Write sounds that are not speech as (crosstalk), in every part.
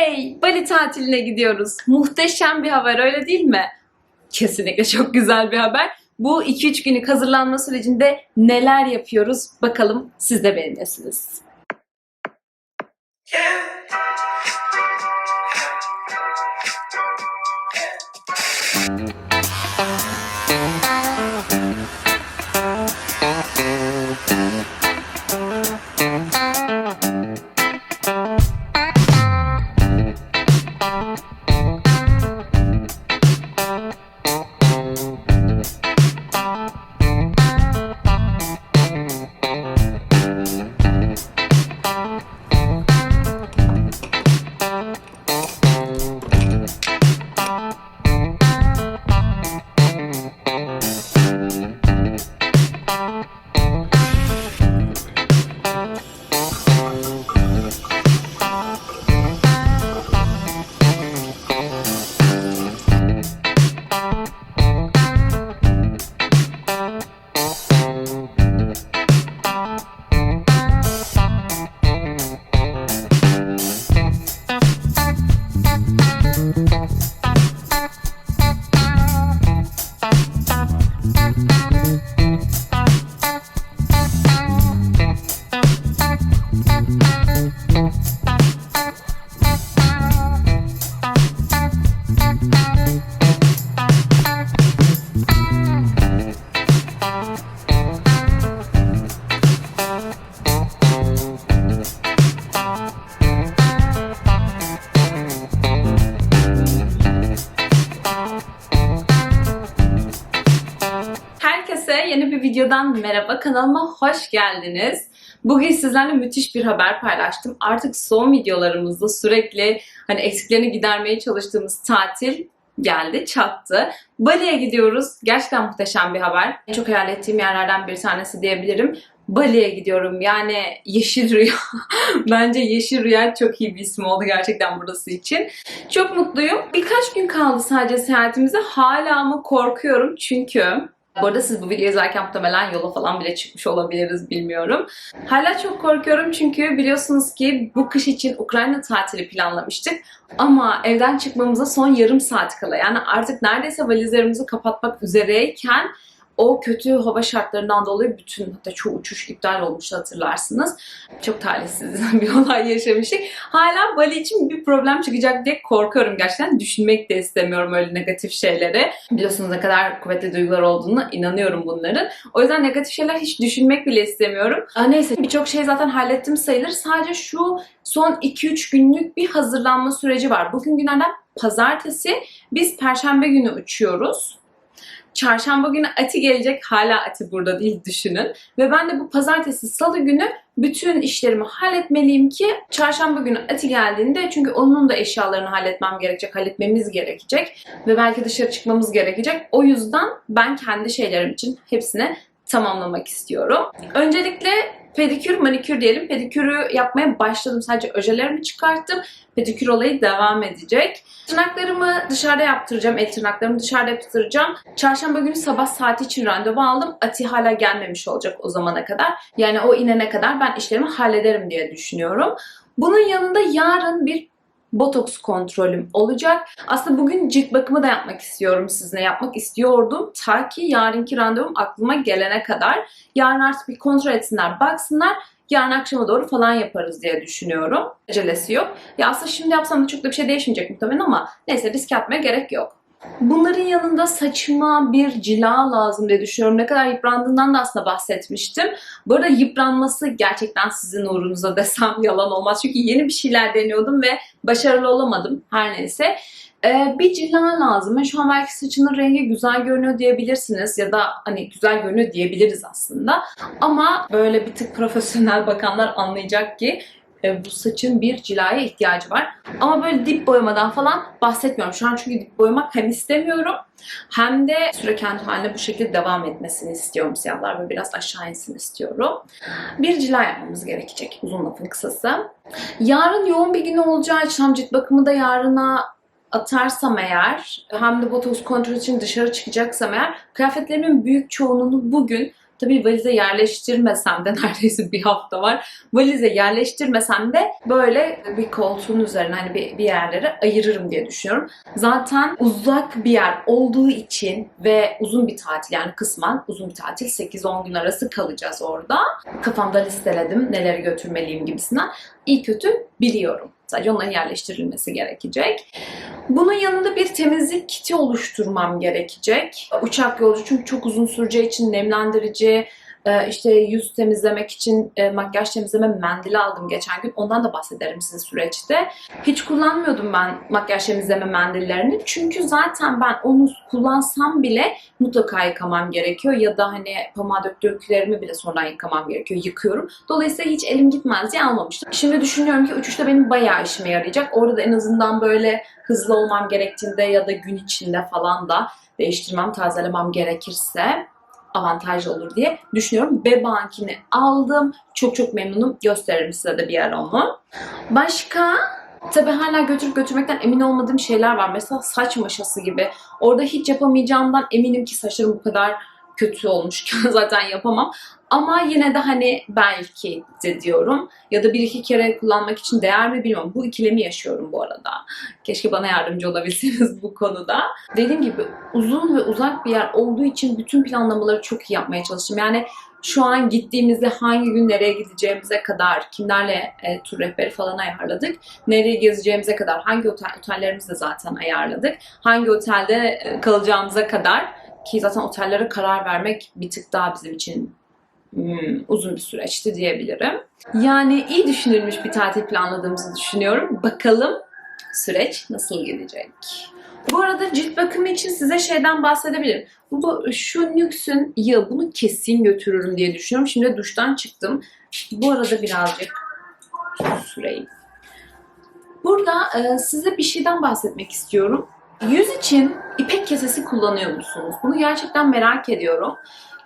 Oley! Bali tatiline gidiyoruz. Muhteşem bir haber öyle değil mi? Kesinlikle çok güzel bir haber. Bu 2-3 günlük hazırlanma sürecinde neler yapıyoruz bakalım siz de benimlesiniz. Herkese bir videodan merhaba kanalıma hoş geldiniz. Bugün sizlerle müthiş bir haber paylaştım. Artık son videolarımızda sürekli hani eksiklerini gidermeye çalıştığımız tatil geldi, çattı. Bali'ye gidiyoruz. Gerçekten muhteşem bir haber. En çok hayal ettiğim yerlerden bir tanesi diyebilirim. Bali'ye gidiyorum. Yani Yeşil Rüya. (laughs) Bence Yeşil Rüya çok iyi bir isim oldu gerçekten burası için. Çok mutluyum. Birkaç gün kaldı sadece seyahatimize. Hala ama korkuyorum çünkü bu arada siz bu videoyu izlerken muhtemelen yola falan bile çıkmış olabiliriz bilmiyorum. Hala çok korkuyorum çünkü biliyorsunuz ki bu kış için Ukrayna tatili planlamıştık. Ama evden çıkmamıza son yarım saat kala yani artık neredeyse valizlerimizi kapatmak üzereyken o kötü hava şartlarından dolayı bütün hatta çoğu uçuş iptal olmuştu hatırlarsınız. Çok talihsiz (laughs) bir olay yaşamıştık. Hala Bali için bir problem çıkacak diye korkuyorum gerçekten. Düşünmek de istemiyorum öyle negatif şeyleri. Biliyorsunuz ne kadar kuvvetli duygular olduğunu inanıyorum bunların. O yüzden negatif şeyler hiç düşünmek bile istemiyorum. Aa, neyse birçok şey zaten hallettim sayılır. Sadece şu son 2-3 günlük bir hazırlanma süreci var. Bugün günlerden pazartesi biz perşembe günü uçuyoruz. Çarşamba günü Ati gelecek. Hala Ati burada değil düşünün. Ve ben de bu pazartesi salı günü bütün işlerimi halletmeliyim ki çarşamba günü Ati geldiğinde çünkü onun da eşyalarını halletmem gerekecek, halletmemiz gerekecek ve belki dışarı çıkmamız gerekecek. O yüzden ben kendi şeylerim için hepsini tamamlamak istiyorum. Öncelikle pedikür, manikür diyelim. Pedikürü yapmaya başladım. Sadece öjelerimi çıkarttım. Pedikür olayı devam edecek. Tırnaklarımı dışarıda yaptıracağım. El tırnaklarımı dışarıda yaptıracağım. Çarşamba günü sabah saati için randevu aldım. Ati hala gelmemiş olacak o zamana kadar. Yani o inene kadar ben işlerimi hallederim diye düşünüyorum. Bunun yanında yarın bir botoks kontrolüm olacak. Aslında bugün cilt bakımı da yapmak istiyorum sizinle. Yapmak istiyordum. Ta ki yarınki randevum aklıma gelene kadar. Yarın artık bir kontrol etsinler, baksınlar. Yarın akşama doğru falan yaparız diye düşünüyorum. Acelesi yok. Ya aslında şimdi yapsam da çok da bir şey değişmeyecek muhtemelen ama neyse risk atmaya gerek yok. Bunların yanında saçıma bir cila lazım diye düşünüyorum. Ne kadar yıprandığından da aslında bahsetmiştim. Bu arada yıpranması gerçekten sizin uğrunuza desem (laughs) yalan olmaz. Çünkü yeni bir şeyler deniyordum ve başarılı olamadım her neyse. Ee, bir cila lazım. Şu an belki saçının rengi güzel görünüyor diyebilirsiniz. Ya da hani güzel görünüyor diyebiliriz aslında. Ama böyle bir tık profesyonel bakanlar anlayacak ki e, bu saçın bir cilaya ihtiyacı var. Ama böyle dip boyamadan falan bahsetmiyorum. Şu an çünkü dip boyamak hem istemiyorum hem de süre haline bu şekilde devam etmesini istiyorum. Siyahlar böyle biraz aşağı insin istiyorum. Bir cila yapmamız gerekecek. Uzun lafın kısası. Yarın yoğun bir gün olacağı için hem cilt bakımı da yarına atarsam eğer hem de botoks kontrol için dışarı çıkacaksam eğer kıyafetlerimin büyük çoğunluğunu bugün Tabii valize yerleştirmesem de (laughs) neredeyse bir hafta var. Valize yerleştirmesem de böyle bir koltuğun üzerine hani bir, bir yerlere ayırırım diye düşünüyorum. Zaten uzak bir yer olduğu için ve uzun bir tatil yani kısmen uzun bir tatil 8-10 gün arası kalacağız orada. Kafamda listeledim neleri götürmeliyim gibisinden. İyi kötü biliyorum. Sadece onların yerleştirilmesi gerekecek. Bunun yanında bir temizlik kiti oluşturmam gerekecek. Uçak yolcu çünkü çok uzun süreceği için nemlendirici, e, işte yüz temizlemek için e, makyaj temizleme mendili aldım geçen gün. Ondan da bahsederim size süreçte. Hiç kullanmıyordum ben makyaj temizleme mendillerini. Çünkü zaten ben onu kullansam bile mutlaka yıkamam gerekiyor. Ya da hani pamuğa döktüklerimi bile sonradan yıkamam gerekiyor. Yıkıyorum. Dolayısıyla hiç elim gitmez diye almamıştım. Şimdi düşünüyorum ki uçuşta benim bayağı işime yarayacak. Orada en azından böyle hızlı olmam gerektiğinde ya da gün içinde falan da değiştirmem, tazelemem gerekirse avantajlı olur diye düşünüyorum. Bebankini aldım. Çok çok memnunum. Gösteririm size de bir ara onu. Başka Tabii hala götürüp götürmekten emin olmadığım şeyler var. Mesela saç maşası gibi. Orada hiç yapamayacağımdan eminim ki saçlarım bu kadar kötü olmuşken (laughs) zaten yapamam. Ama yine de hani belki de diyorum. Ya da bir iki kere kullanmak için değer mi bilmiyorum. Bu ikilemi yaşıyorum bu arada. Keşke bana yardımcı olabilseniz bu konuda. Dediğim gibi uzun ve uzak bir yer olduğu için bütün planlamaları çok iyi yapmaya çalıştım. Yani şu an gittiğimizde hangi gün nereye gideceğimize kadar, kimlerle e, tur rehberi falan ayarladık. Nereye gezeceğimize kadar, hangi otel, otellerimizi zaten ayarladık. Hangi otelde e, kalacağımıza kadar ki zaten otellere karar vermek bir tık daha bizim için uzun bir süreçti diyebilirim. Yani iyi düşünülmüş bir tatil planladığımızı düşünüyorum. Bakalım süreç nasıl gidecek? Bu arada cilt bakımı için size şeyden bahsedebilirim. Bu şu Nux'ün yağı bunu kesin götürürüm diye düşünüyorum. Şimdi duştan çıktım. Bu arada birazcık süreyim. Burada e, size bir şeyden bahsetmek istiyorum. Yüz için ipek kesesi kullanıyor musunuz? Bunu gerçekten merak ediyorum.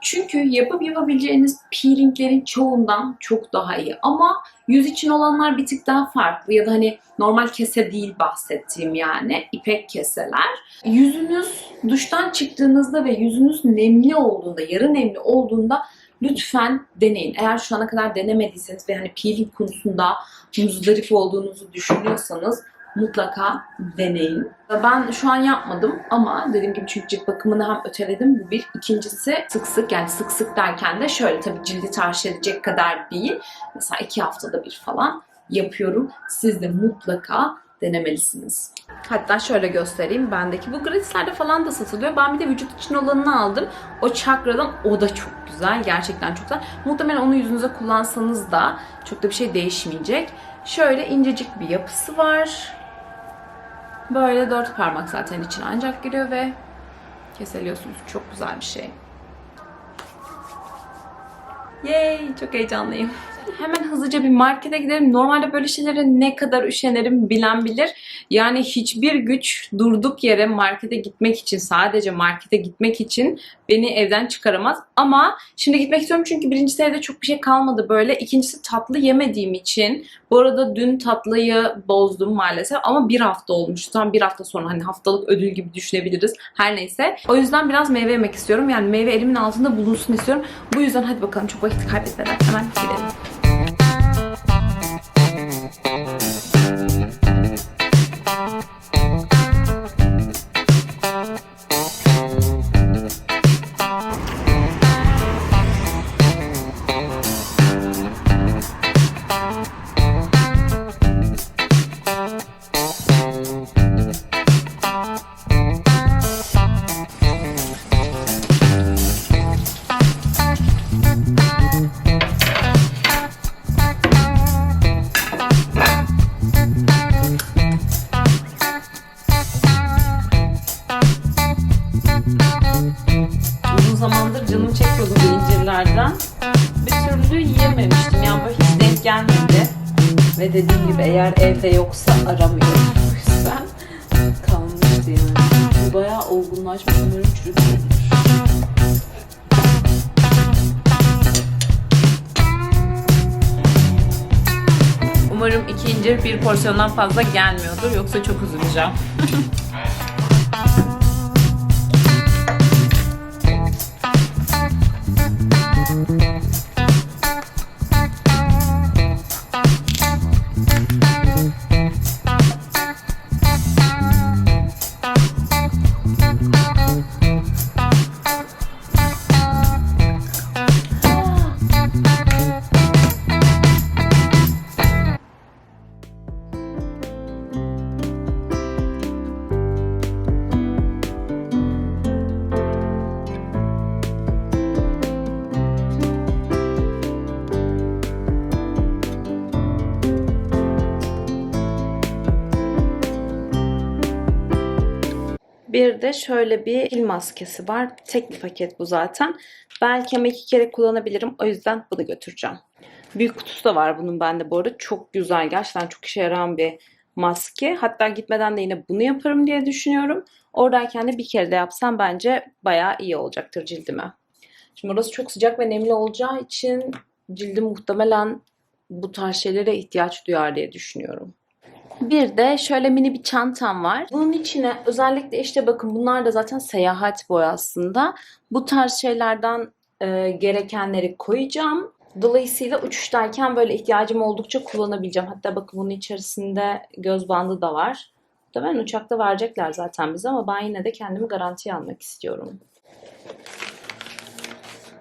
Çünkü yapıp yapabileceğiniz peelinglerin çoğundan çok daha iyi. Ama yüz için olanlar bir tık daha farklı ya da hani normal kese değil bahsettiğim yani ipek keseler. Yüzünüz duştan çıktığınızda ve yüzünüz nemli olduğunda, yarı nemli olduğunda lütfen deneyin. Eğer şu ana kadar denemediyseniz ve hani peeling konusunda muzdarip olduğunuzu düşünüyorsanız mutlaka deneyin. Ben şu an yapmadım ama dediğim gibi çünkü cilt bakımını hem öteledim bu bir. İkincisi sık sık yani sık sık derken de şöyle tabii cildi tahriş edecek kadar değil. Mesela iki haftada bir falan yapıyorum. Siz de mutlaka denemelisiniz. Hatta şöyle göstereyim. Bendeki bu gratislerde falan da satılıyor. Ben bir de vücut için olanını aldım. O çakradan o da çok güzel. Gerçekten çok güzel. Muhtemelen onu yüzünüze kullansanız da çok da bir şey değişmeyecek. Şöyle incecik bir yapısı var. Böyle dört parmak zaten içine ancak giriyor ve keseliyorsunuz. Çok güzel bir şey. Yay! Çok heyecanlıyım. Hemen hızlıca bir markete gidelim. Normalde böyle şeylere ne kadar üşenirim bilen bilir. Yani hiçbir güç durduk yere markete gitmek için, sadece markete gitmek için beni evden çıkaramaz. Ama şimdi gitmek istiyorum çünkü birincisi evde çok bir şey kalmadı böyle. İkincisi tatlı yemediğim için. Bu arada dün tatlıyı bozdum maalesef ama bir hafta olmuş. Tam bir hafta sonra hani haftalık ödül gibi düşünebiliriz. Her neyse. O yüzden biraz meyve yemek istiyorum. Yani meyve elimin altında bulunsun istiyorum. Bu yüzden hadi bakalım çok vakit kaybetmeden hemen gidelim. Umarım iki bir porsiyondan fazla gelmiyordur. Yoksa çok üzüleceğim. (laughs) Bir de şöyle bir pil maskesi var. Tek bir paket bu zaten. Belki ama iki kere kullanabilirim. O yüzden bunu götüreceğim. Büyük kutusu da var bunun bende bu arada. Çok güzel. Gerçekten çok işe yarayan bir maske. Hatta gitmeden de yine bunu yaparım diye düşünüyorum. Oradayken de bir kere de yapsam bence bayağı iyi olacaktır cildime. Şimdi orası çok sıcak ve nemli olacağı için cildim muhtemelen bu tarz şeylere ihtiyaç duyar diye düşünüyorum. Bir de şöyle mini bir çantam var. Bunun içine özellikle işte bakın bunlar da zaten seyahat boyu aslında. Bu tarz şeylerden e, gerekenleri koyacağım. Dolayısıyla uçuştayken böyle ihtiyacım oldukça kullanabileceğim. Hatta bakın bunun içerisinde göz bandı da var. Muhtemelen uçakta verecekler zaten bize ama ben yine de kendimi garantiye almak istiyorum.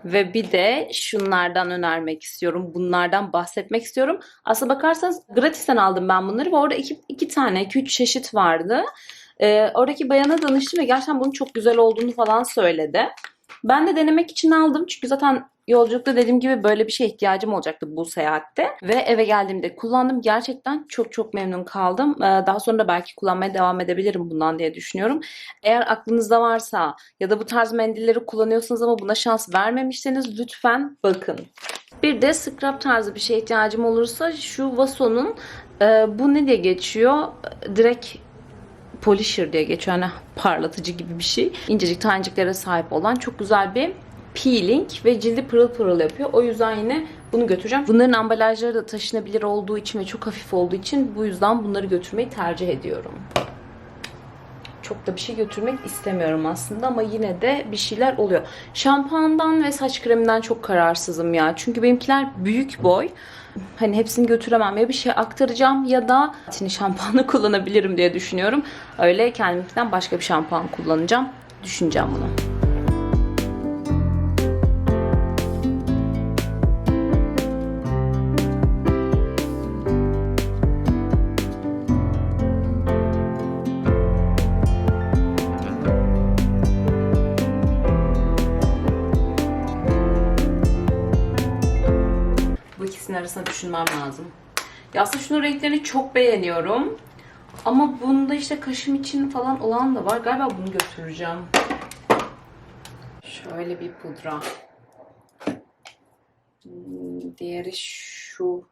Ve bir de şunlardan önermek istiyorum. Bunlardan bahsetmek istiyorum. Aslına bakarsanız gratisten aldım ben bunları ve orada iki, iki tane, iki üç çeşit vardı. Ee, oradaki bayana danıştım ve gerçekten bunun çok güzel olduğunu falan söyledi. Ben de denemek için aldım. Çünkü zaten yolculukta dediğim gibi böyle bir şeye ihtiyacım olacaktı bu seyahatte. Ve eve geldiğimde kullandım. Gerçekten çok çok memnun kaldım. Ee, Daha sonra da belki kullanmaya devam edebilirim bundan diye düşünüyorum. Eğer aklınızda varsa ya da bu tarz mendilleri kullanıyorsanız ama buna şans vermemişseniz lütfen bakın. Bir de scrub tarzı bir şeye ihtiyacım olursa şu Vaso'nun e, bu ne diye geçiyor? Direkt polisher diye geçiyor. Yani parlatıcı gibi bir şey. İncecik taneciklere sahip olan çok güzel bir peeling ve cildi pırıl pırıl yapıyor. O yüzden yine bunu götüreceğim. Bunların ambalajları da taşınabilir olduğu için ve çok hafif olduğu için bu yüzden bunları götürmeyi tercih ediyorum. Çok da bir şey götürmek istemiyorum aslında ama yine de bir şeyler oluyor. Şampuandan ve saç kreminden çok kararsızım ya. Çünkü benimkiler büyük boy. Hani hepsini götüremem ya bir şey aktaracağım ya da şimdi şampuanı (laughs) kullanabilirim diye düşünüyorum. Öyle kendimkinden başka bir şampuan kullanacağım. Düşüneceğim bunu. Arasında düşünmem lazım. Ya aslında şunun renklerini çok beğeniyorum. Ama bunda işte kaşım için falan olan da var. Galiba bunu götüreceğim. Şöyle bir pudra. Hmm, Diğeri şu.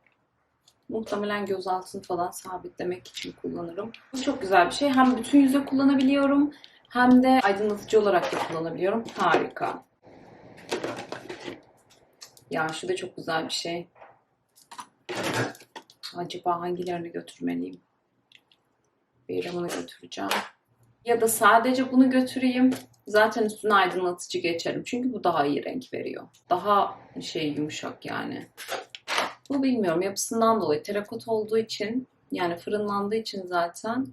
Muhtemelen göz altını falan sabitlemek için kullanırım. Bu çok güzel bir şey. Hem bütün yüze kullanabiliyorum hem de aydınlatıcı olarak da kullanabiliyorum. Harika. Ya şu da çok güzel bir şey. Acaba hangilerini götürmeliyim? Bunu götüreceğim. Ya da sadece bunu götüreyim. Zaten üstüne aydınlatıcı geçerim. Çünkü bu daha iyi renk veriyor. Daha şey yumuşak yani. Bu bilmiyorum yapısından dolayı terakot olduğu için yani fırınlandığı için zaten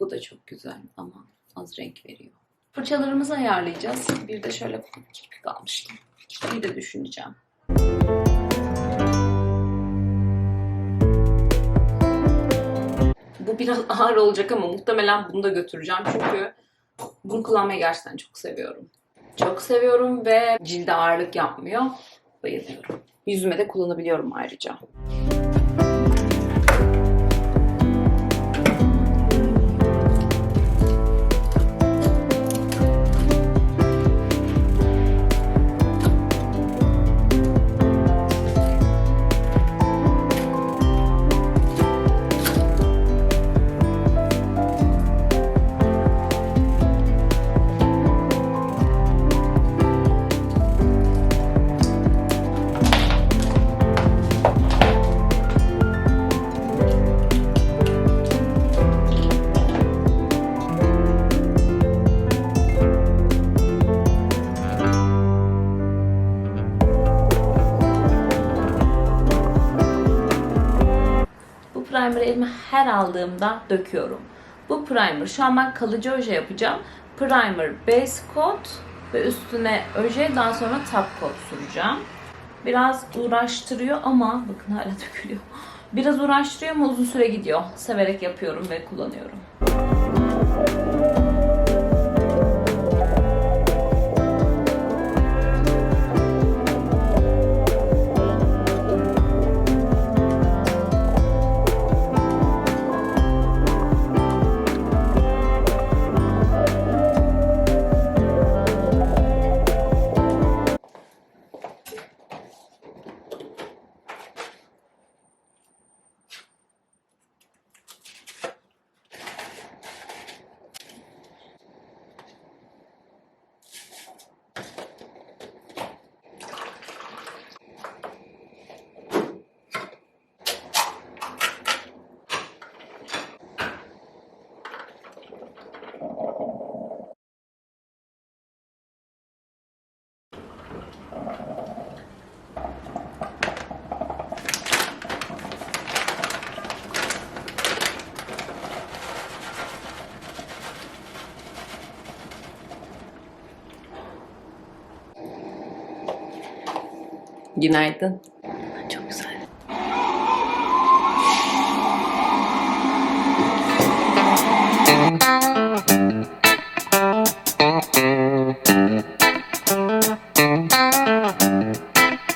bu da çok güzel ama az renk veriyor. Fırçalarımızı ayarlayacağız. Bir de şöyle kirpik almıştım. Bir de düşüneceğim. Bu biraz (laughs) ağır olacak ama muhtemelen bunu da götüreceğim çünkü bunu kullanmayı gerçekten çok seviyorum. Çok seviyorum ve cilde ağırlık yapmıyor. Bayılıyorum. Yüzüme de kullanabiliyorum ayrıca. Bu her aldığımda döküyorum. Bu primer, şu an ben kalıcı oje yapacağım. Primer, base coat ve üstüne oje daha sonra top coat süreceğim. Biraz uğraştırıyor ama bakın hala (laughs) dökülüyor. Biraz uğraştırıyor ama uzun süre gidiyor. Severek yapıyorum ve kullanıyorum. Günaydın. Çok güzel.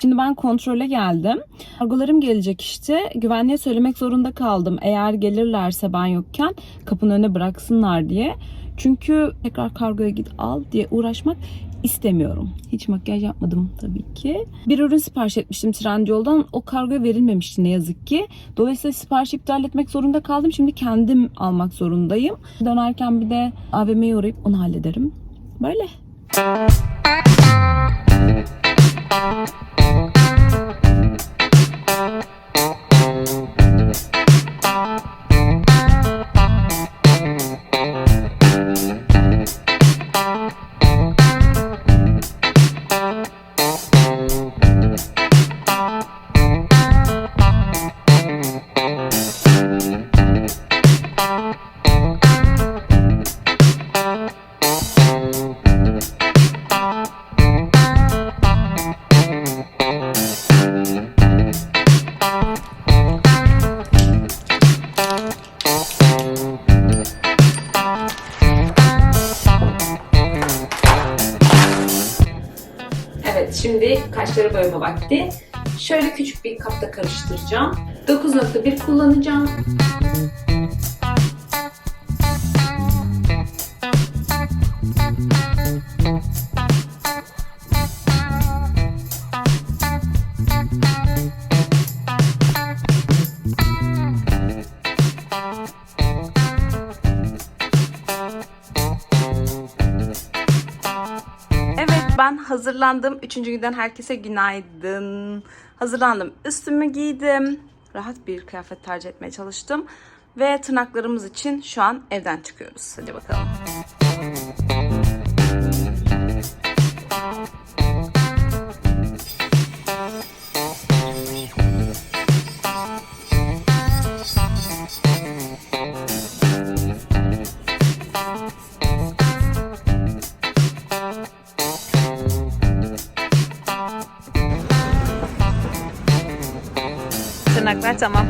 Şimdi ben kontrole geldim. Kargolarım gelecek işte. Güvenliğe söylemek zorunda kaldım. Eğer gelirlerse ben yokken kapının önüne bıraksınlar diye. Çünkü tekrar kargoya git al diye uğraşmak istemiyorum. Hiç makyaj yapmadım tabii ki. Bir ürün sipariş etmiştim Trendyol'dan. O kargoya verilmemişti ne yazık ki. Dolayısıyla sipariş iptal etmek zorunda kaldım. Şimdi kendim almak zorundayım. Dönerken bir de AVM'ye uğrayıp onu hallederim. Böyle. Kaşları boyama vakti. Şöyle küçük bir kapta karıştıracağım. 9.1 kullanacağım. Hazırlandım. Üçüncü günden herkese günaydın. Hazırlandım. Üstümü giydim. Rahat bir kıyafet tercih etmeye çalıştım. Ve tırnaklarımız için şu an evden çıkıyoruz. Hadi bakalım. Até